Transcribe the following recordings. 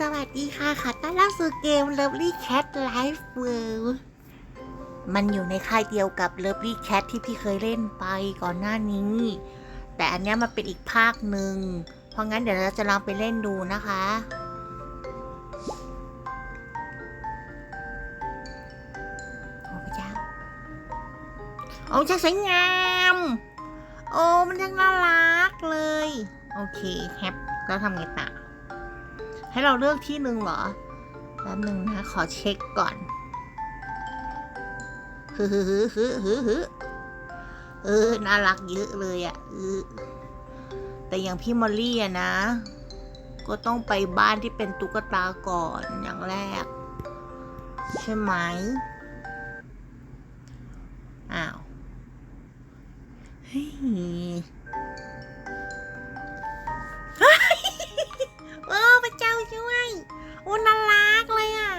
สวัสดีค่ะค่ะต้อนรับสู่เกม Lovely Cat Life World มันอยู่ในค่ายเดียวกับ Lovely Cat ที่พี่เคยเล่นไปก่อนหน้านี้ แต่อันนี้มันเป็นอีกภาคหนึ่ง เพราะงั้นเดี๋ยวเราจะลองไปเล่นดูนะคะ โอ้พระเจ้าโอ้ช่างสวยงาม โอ้ มันช่างน่ารักเลย โอเคแฮปแล้วทำไงต่อ ให้เราเลือกที่หนึ่งเหรอแป๊บหนึ่งนะขอเช็คก่อนฮึฮึฮึฮึฮึฮึเออน่ารักเยอะเลยอะ่ะเออแต่อย่างพี่มอลลี่อะนะ ก็ต้องไปบ้านที่เป็นตุ๊กตาก่อนอย่างแรก ใช่ไหมอ้าวเฮ้ย ช่วยโอ้น่ารักเลยอะ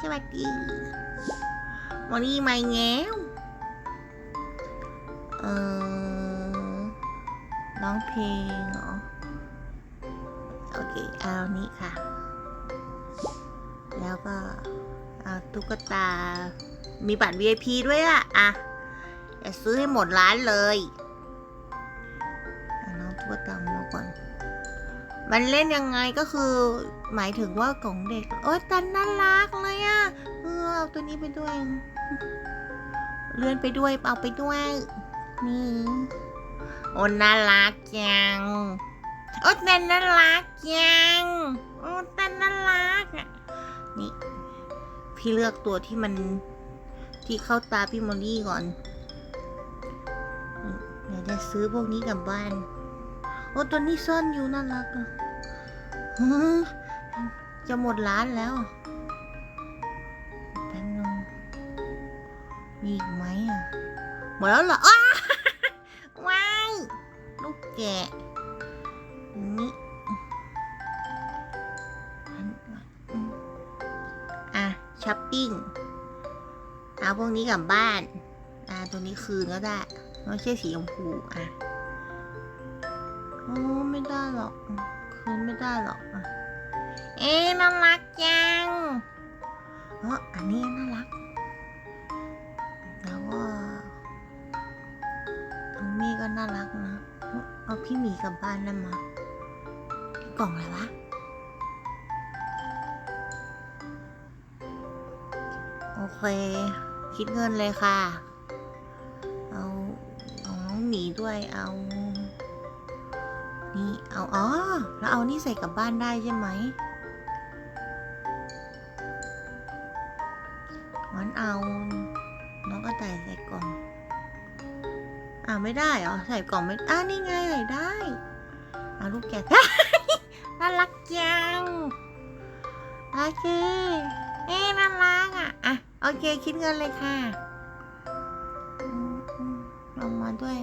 สวัสดีวันนี้มาแง้วเออร้องเพลงเหรอ โอเค เอานี้ค่ะ แล้วก็ เอาตุ๊กตา มีบัตร VIP ด้วยอะ อะอย่าซื้อให้หมดร้านเลย มันเล่นยังไงก็คือหมายถึงว่าของเด็ก โอ๊ยตันน่ารักเลยอะเออเอาตัวนี้ไปด้วย เลื่อนไปด้วยเอาไปด้วย นี่โอ้น่ารักจังโอ้ตันน่ารักจังโอ้ตันน่ารักอะนี่ พี่เลือกตัวที่มันที่เข้าตาพี่มอลลี่ก่อนเดี๋ยวจะซื้อพวกนี้กลับบ้าน อ้ตัวนี้ซ่อนอยู่น่ารักอะจะหมดร้านแล้วแป๊บนึงมีอีกไหมอะ หมดแล้วเหรออ้าว้ายลูกแกะนี่อะช้อปปิ้งเอาพวกนี้กลับบ้าน อ่าตัวนี้คืนก็ได้ไม่ใช่สีชมพูอะ โอ้ไม่ได้หรอก คืนไม่ได้หรอกอะเอ๊น่ารักจังเอออันนี้น่ารัก แล้วก็น้องมี่ก็น่ารักนะ เอาพี่หมีกลับบ้านได้มากล่องอะไรวะโอเค คิดเงินเลยค่ะ เอาเอาน้องหมีด้วยเอา นี่ เอาอ๋อแล้วเอานี่ใส่กลับบ้านได้ใช่ไหมงั้นเอา น้องก็ใส่ใส่กล่อง อ่าไม่ได้เหรอ ใส่กล่องไม่อ่านี่ไงใส่ได้เอาลูกแกะน่ารักจังโอเคเอ๊น่ารักอะ อะ โอเค คิดเงินเลยค่ะอืมอืมลงมาด้วย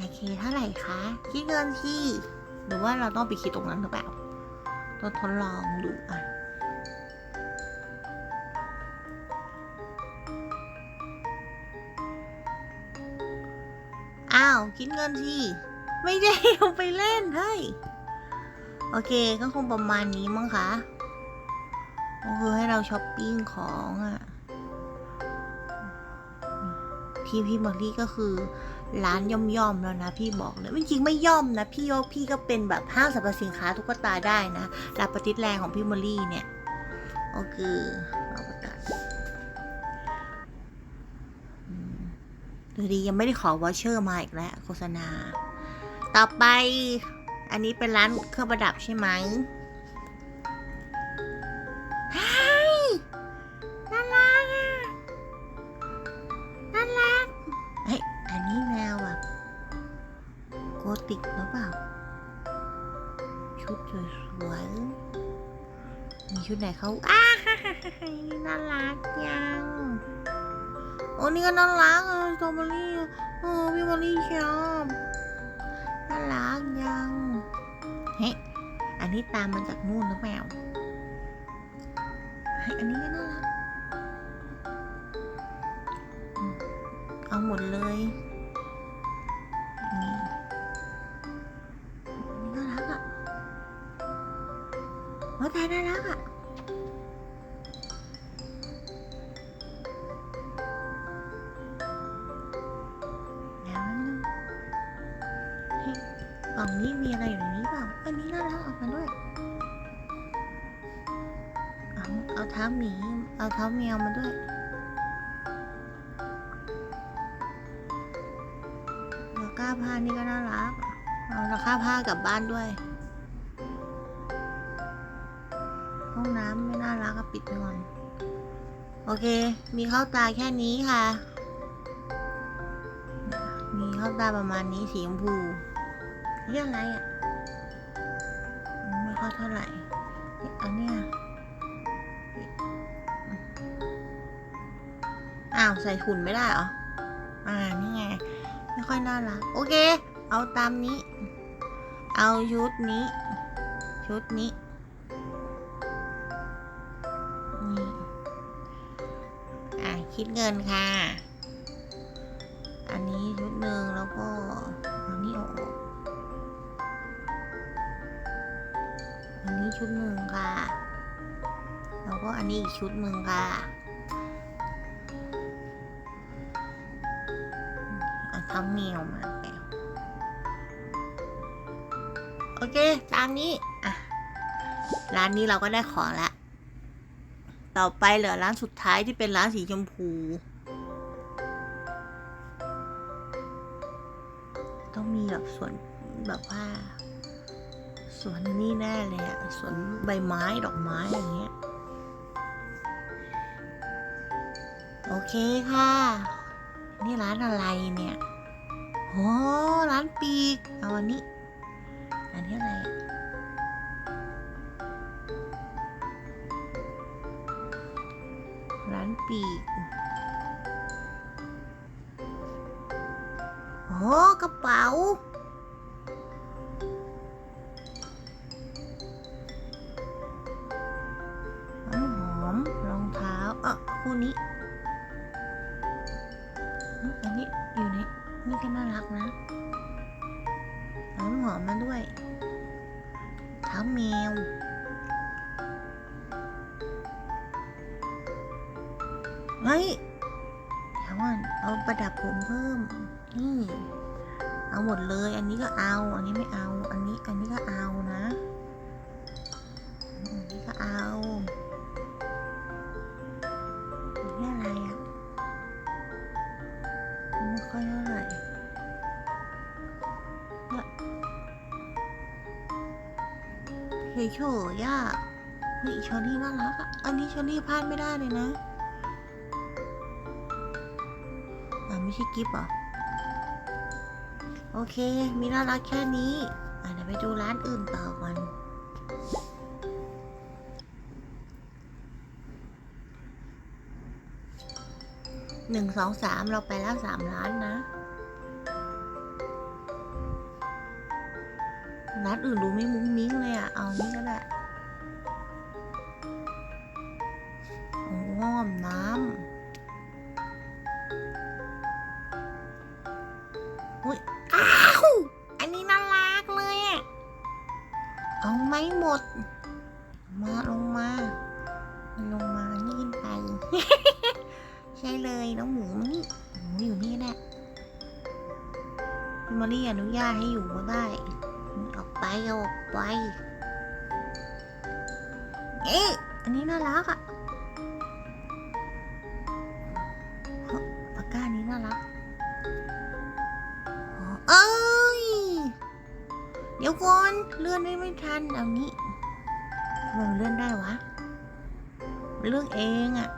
โอเคเท่าไหร่คะคิดเงินที่หรือว่าเราต้องไปคิดตรงนั้นหรือเปล่าต้องทดลองดูอะอ้าว คิดเงินที่ไม่ได้เอาไปเล่นเฮ้ยโอเคก็คงประมาณนี้มั้งคะก็คือให้เราช้อปปิ้งของอะ ที่พี่มอลลี่ก็คือร้านย่อมๆแล้วนะพี่บอกเลยจริงๆไม่ย่อมนะพี่ว่าพี่ก็เป็นแบบห้างสรรพสินค้าตุ๊กตาได้นะลาปฏิษแรงของพี่มอลลี่เนี่ยก็คือเอาประกาศดูดียังไม่ได้ขอวอเชอร์มาอีกแล้วโฆษณา ต่อไปอันนี้เป็นร้านเครื่องประดับใช่ไหม ไหนเขาอ้าน่ารักจังโอ้นี่ก็น่ารักอะสตรอเบอรี่อะโอ้พี่มอลลี่ชอบน่ารักจังเฮ้ยอันนี้ตามมาจากนู่นหรือเปล่าเฮ้ยอันนี้ก็น่ารักเอาหมดเลย กล่องนี้มีอะไรอยู่ในนี้เปล่าอันนี้น่ารักออกมาด้วย เอาเอาเท้าหมี เอาเท้าแมวมาด้วยแล้วก้าผ้านี่ก็น่ารัก เอาราคาผ้ากลับบ้านด้วย ห้องน้ำไม่น่ารักก็ปิดไปก่อน โอเค มีเข้าตาแค่นี้ค่ะ มีเข้าตาประมาณนี้สีชมพูเรียกอะไรอะ ไม่ค่อยเท่าไหร่เอ๊ะอันเนี้ยอ้าวใส่หุ่นไม่ได้เหรอ อ่า นี่ไง ไม่ค่อยน่ารัก โอเค เอาตามนี้ เอาชุดนี้ ชุดนี้ คิดเงินค่ะ อันนี้ชุดหนึ่งแล้วก็อันนี้ออกอันนี้ชุดหนึ่งค่ะ แล้วก็อันนี้อีกชุดหนึ่งค่ะอะทำเมียวมาแล้วโอเค ตามนี้ อะ ร้านนี้เราก็ได้ของแล้ว ต่อไปเหลือร้านสุดท้ายที่เป็นร้านสีชมพู ต้องมีแบบสวนแบบว่าสวนนี่แน่เลยอะสวนใบไม้ดอกไม้อย่างเงี้ย โอเคค่ะ นี่ร้านอะไรเนี่ยโอ้ร้านปีก เอาอันนี้ อันนี้อะไร ปีกโอ้กระเป๋า น้ำหอม รองเท้าอะคู่นี้ อันนี้อยู่ใน นี่ก็น่ารักนะเอาน้ำหอมมาด้วย เท้าแมว เฮ้ยเดี๋ยวก่อนเอาประดับผมเพิ่ม นี่ เอาหมดเลย อันนี้ก็เอา อันนี้ไม่เอา อันนี้ อันนี้ก็เอานะ อันนี้ก็เอานนี้อะไรอะไม่ค่อยเท่าไหร่เฉยๆอะเฮ้ยชอรี่น่ารักอะ อันนี้ชอรี่พลาดไม่ได้เลยนะ ใช่กิฟต์เหรอ โอเค มีน่ารักแค่นี้อะเดี๋ยวไปดูร้านอื่นต่อก่อนหนึ่งสองสามเราไปแล้วสามร้านนะ ร้านอื่นดูไม่มุ้งมิ้งเลยอะเอานี่ก็ได้ พี่มอรี่อนุญาตให้อยู่ก็ได้ ออกไปเอาออกไป เอ๊ะ อันนี้น่ารักอะปากกานี้น่ารักเอ้ย เดี๋ยวก่อนเลื่อนได้ไม่ทันเอานี้ทำไมมันเลื่อนได้วะเลื่อกเองอะ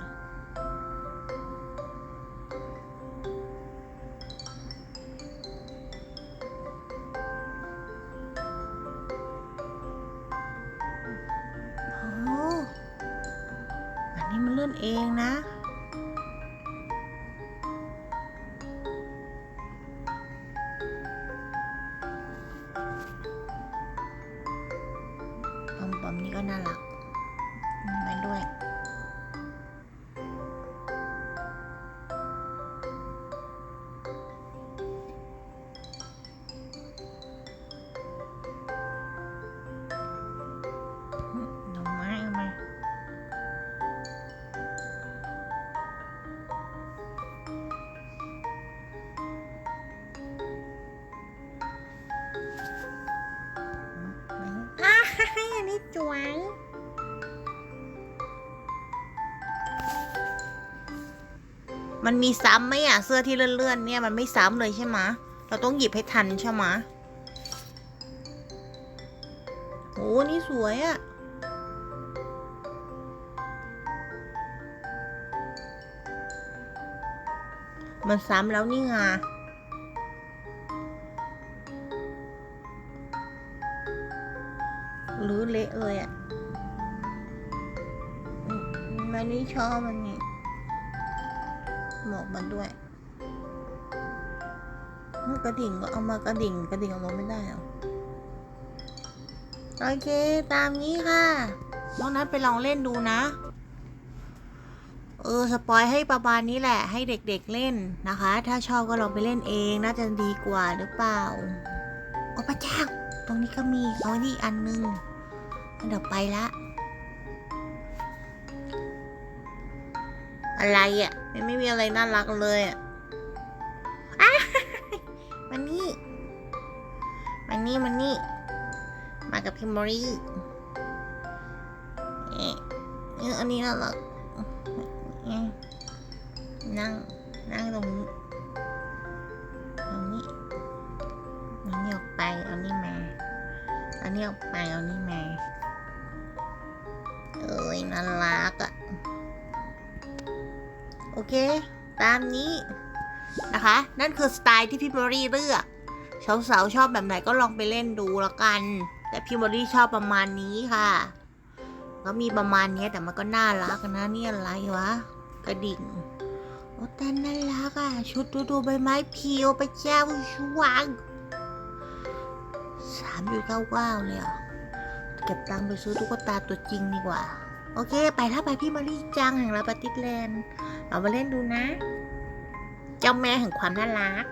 มนี่ก็น่ารัก มันมีซ้ำไหมอะ เสื้อที่เลื่อนๆเนี่ยมันไม่ซ้ำเลยใช่ไหมเราต้องหยิบให้ทันใช่ไหมโอ้นี่สวยอะ มันซ้ำแล้วนี่ไงหรือเละเลยอะมมันนี่ชอบมันนี่ หมวกมันด้วยกระดิ่งก็เอามากระดิ่งกระดิ่งเอามาไม่ได้เหรอโอเค ตามนี้ค่ะน้องนัทไปลองเล่นดูนะ เออ สปอยให้ประมาณนี้แหละ ให้เด็กๆเล่นนะคะ ถ้าชอบก็ลองไปเล่นเอง น่าจะดีกว่าหรือเปล่า โอ้พระเจ้า ตรงนี้ก็มีเอานี่อันนึงเดี๋ยวไปละ อะไรอะ่ะมันไม่มีอะไรน่ารักเลยอะ่ะอ้ายมานี่มานี่มานี่ มากับพิมบรีเอ๊ะเอ๊ะอันนี้น่ารักนั่ง นั่งตรงนี้ตรงนี้เอานี่ออกไป เอานี่มา เอานี่ออกไป เอานี่มา เค ตามนี้นะคะ นั่นคือสไตล์ที่พี่บรี่เลือกสาวๆชอบแบบไหนก็ลองไปเล่นดูล้วกัน แต่พี่บรี่ชอบประมาณนี้ค่ะ ก็มีประมาณนี้แต่มันก็น่ารักนะนี่อะไรวะ กระดิ่งโอ้แต่น่ารักอะ ชุดดูดูใบไม้เพียวไปเจ้าชวังสามอยู่เก้าเก้าเลยอะเก็บตังค์ไปซื้อตุ๊กตาตัวจริงดีกว่า โอเค ไปถ้าไปพี่มารีจังแห่งลาปาติสแลนด์ เอามาเล่นดูนะ เจ้าแม่แห่งความน่ารัก